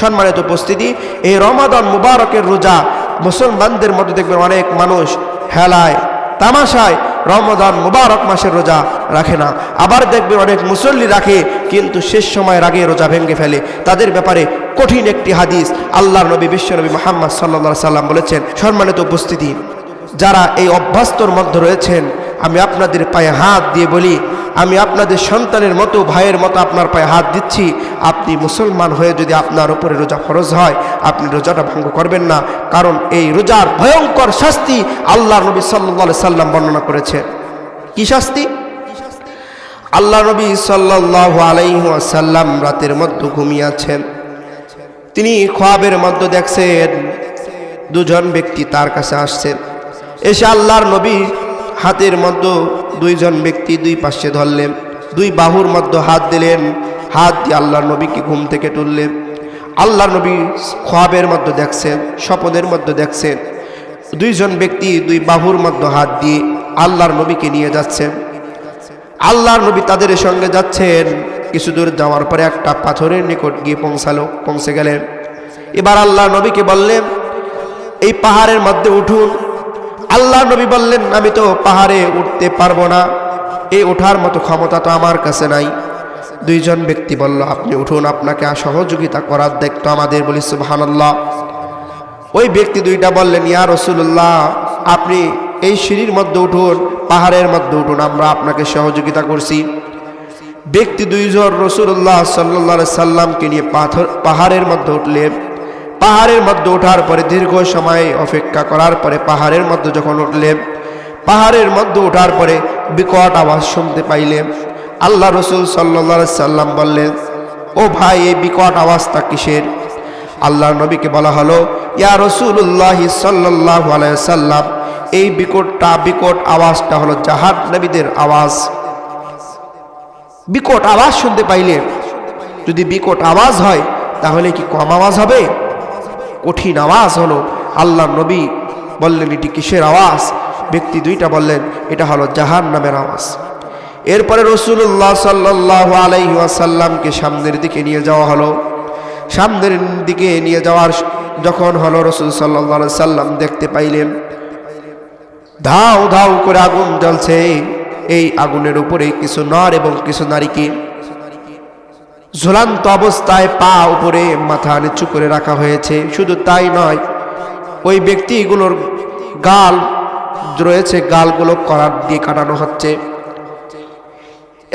সম্মানিত উপস্থিতি, এই রমাদান মুবারকের রোজা মুসলমানদের মধ্যে দেখবেন অনেক মানুষ হেলায়, তামাশায় রমাদান মুবারক মাসের রোজা রাখে না। আবার দেখবেন অনেক মুসল্লি রাখে, কিন্তু শেষ সময় রাগে রোজা ভেঙে ফেলে। তাদের ব্যাপারে কঠিন একটি হাদিস আল্লাহ নবী বিশ্বনবী মোহাম্মদ সাল্লা সাল্লাম বলেছেন। সম্মানিত উপস্থিতি, যারা এই অভ্যাস্তর মধ্যে রয়েছেন, আমি আপনাদের পায়ে হাত দিয়ে বলি আমি আপনাদের সন্তানের মতো, ভাইয়ের মতো আপনার পায়ে হাত দিচ্ছি। আপনি মুসলমান হয়ে যদি আপনার উপরে রোজা ফরজ হয়, আপনি রোজাটা ভঙ্গ করবেন না। কারণ এই রোজার ভয়ঙ্কর শাস্তি আল্লাহ নবী সাল্লা সাল্লাম বর্ণনা করেছে। কি শাস্তি? আল্লাহ নবী সাল্লাহ আলাইসাল্লাম রাতের মধ্যে ঘুমিয়েছেন তিনি খোয়াবের মধ্যে দেখছেন, দুজন ব্যক্তি তার কাছে আসছেন। এসে আল্লাহর নবী হাতের মধ্যে দুইজন ব্যক্তি দুই পাশে ধরলেন, দুই বাহুর মধ্যে হাত দিলেন, হাত দিয়ে আল্লাহর নবীকে ঘুম থেকে তুললেন। আল্লাহ নবী খোয়াবের মধ্যে দেখছেন, স্বপনের মধ্যে দেখছেন। দুইজন ব্যক্তি দুই বাহুর মধ্যে হাত দিয়ে আল্লাহর নবীকে নিয়ে যাচ্ছেন। আল্লাহর নবী তাদের সঙ্গে যাচ্ছেন। কিছু দূর যাওয়ার পরে একটা পাথরের নিকট গিয়ে পৌঁছালো, পৌঁছে গেলেন। এবার আল্লাহ নবীকে বললেন, এই পাহাড়ের মধ্যে উঠুন আল্লাহ নবী বললেন, আমি তো পাহাড়ে উঠতে পারব না। এই ওঠার মতো ক্ষমতা তো আমার কাছে নাই। দুইজন ব্যক্তি বলল, আপনি উঠুন, আপনাকে সহযোগিতা করার দেখতো আমাদের। বলি, সুবহানাল্লাহ। ওই ব্যক্তি দুইটা বললেন, ইয়া রসুল্লাহ আপনি এই সিঁড়ির মধ্যে উঠুন, পাহাড়ের মধ্যে উঠুন, আমরা আপনাকে সহযোগিতা করছি। ব্যক্তি দুইজন রসুল্লাহ সাল্লা সাল্লামকে নিয়ে পাথর পাহাড়ের মধ্যে উঠলেন। পাহাড়ের মধ্যে ওঠার পরে দীর্ঘ সময় অপেক্ষা করার পরে পাহাড়ের মধ্যে যখন উঠলেন পাহাড়ের মধ্যে ওঠার পরে বিকট আওয়াজ শুনতে পাইলেন আল্লাহ রসুল সাল্লা সাল্লাম বললেন, ও ভাই, এই বিকট আওয়াজটা কিসের? আল্লাহ নবীকে বলা হলো, ইয়া রসুল্লাহ সাল্লাহ সাল্লাম, এই বিকটটা, বিকট আওয়াজটা হলো জাহাদ নবীদের আওয়াজ। বিকট আওয়াজ শুনতে পাইলে, যদি বিকট আওয়াজ হয়, তাহলে কি কম আওয়াজ হবে? কঠিন আওয়াজ হলো। আল্লাহ নবী বললেন, এটি কিসের আওয়াজ? ব্যক্তি দুইটা বললেন, এটা হলো জাহান নামের আওয়াজ। এরপরে রসুল্লাহ সাল্লাহ আলাইসাল্লামকে সামনের দিকে নিয়ে যাওয়া হলো। সামনের দিকে নিয়ে যাওয়ার যখন হলো, রসুল সাল্লাহ সাল্লাম দেখতে পাইলেন ধাও ধাও করে আগুন জ্বলছে। এই আগুনের উপরে কিছু নর এবং কিছু নারীকে ঝুলান্ত অবস্থায় পা উপরে মাথা নিচু করে রাখা হয়েছে। শুধু তাই নয়, ওই ব্যক্তিগুলোর গাল রয়েছে, গালগুলো করার দিয়ে কাটানো হচ্ছে।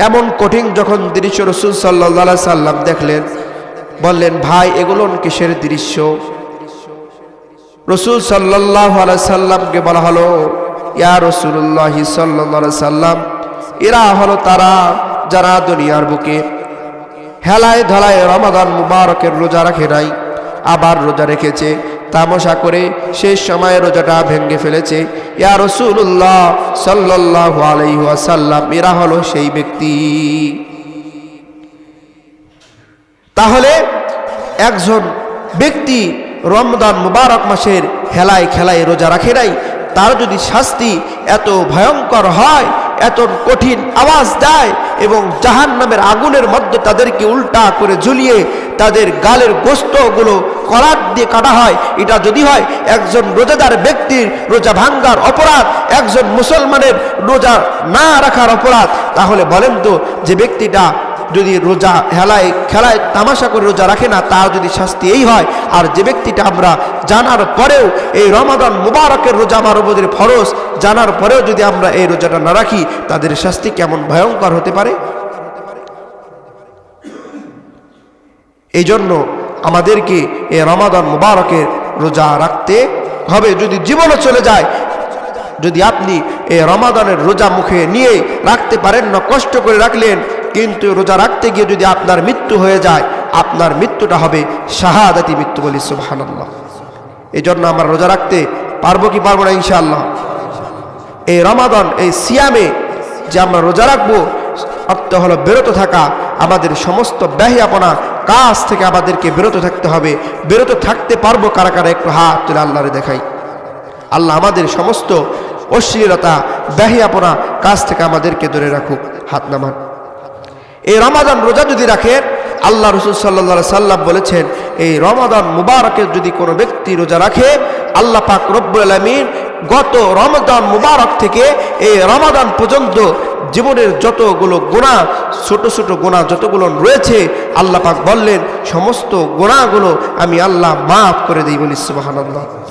এমন কঠিন যখন দৃশ্য রসুল সাল্লা সাল্লাম দেখলেন, বললেন, ভাই, এগুলো কিসের দৃশ্য? রসুল সাল্লাহ সাল্লামকে বলা হলো, ইয়া রসুল্লাহ সাল্লা সাল্লাম, এরা হলো তারা যারা দুনিয়ার বুকে হেলায় ধলায় রমাদান মুবারকের রোজা রাখে নাই। আবার রোজা রেখেছে। তামশা করে শেষ সময়ে রোজাটা ভেঙে ফেলেছে। ইয়া রসুল্লাহ সাল্লাহ আলাইসাল্লাম এরা হলো সেই ব্যক্তি। তাহলে একজন ব্যক্তি রমদান মুবারক মাসের হেলায় খেলায় রোজা রাখে নাই, তার যদি শাস্তি এত ভয়ঙ্কর হয় এত কঠিন আওয়াজ দেয় এবং জাহান নামের আগুনের মধ্যে তাদেরকে উল্টা করে ঝুলিয়ে তাদের গালের গোস্তগুলো কলার দিয়ে কাটা হয়। এটা যদি হয়, একজন রোজাদার ব্যক্তির রোজা ভাঙ্গার অপরাধ, একজন মুসলমানের রোজা না রাখার অপরাধ, তাহলে বলেন তো যে ব্যক্তিটা যদি রোজা হেলায়, খেলায়, তামাশা করে রোজা রাখে না তার যদি শাস্তি এই হয়। আর যে ব্যক্তিটা আমরা জানার পরেও এই রমাদান মুবারকের রোজা আমার উপদের ফরজ, জানার পরেও যদি আমরা এই রোজাটা না রাখি, তাদের শাস্তি কেমন ভয়ঙ্কর হতে পারে? এই জন্য আমাদেরকে এই রমাদান মুবারকের রোজা রাখতে হবে। যদি জীবনও চলে যায়, যদি আপনি এই রমাদানের রোজা মুখে নিয়ে রাখতে পারেন না, কষ্ট করে রাখলেন কিন্তু রোজা রাখতে গিয়ে যদি আপনার মৃত্যু হয়ে যায়, আপনার মৃত্যুটা হবে শাহাদাতি মৃত্যু বলি সুবহানাল্লাহ। এই জন্য আমরা রোজা রাখতে পারব কি পারব না ইনশাআল্লাহ। এই রমাদন, এই সিয়ামে যে আমরা রোজা রাখব, অর্থ হলো বেরোতে থাকা, আমাদের সমস্ত ব্যহিয়াপনা কাজ থেকে আমাদেরকে বেরোতে থাকতে হবে। বেরোতে থাকতে পারব কারা কারা? একটু হাত তুলে আল্লাহরে দেখাই। আল্লাহ আমাদের সমস্ত অশ্লীলতা, ব্যাহিয়াপনা কাজ থেকে আমাদেরকে ধরে রাখুক। হাত নামান। এই রমাদান রোজা যদি রাখেন আল্লাহ রসুল সাল্লা সাল্লাম বলেছেন, এই রমাদান মুবারকের যদি কোনো ব্যক্তি রোজা রাখে, আল্লাহ পাক রব্বুল আলমিন গত রমাদান মুবারক থেকে এই রমাদান পর্যন্ত জীবনের যতগুলো গোনা ছোট ছোট গোনা যতগুলো রয়েছে, আল্লাহ পাক বললেন, সমস্ত গোনাগুলো আমি আল্লাহ মাফ করে দিই বলি সুবাহান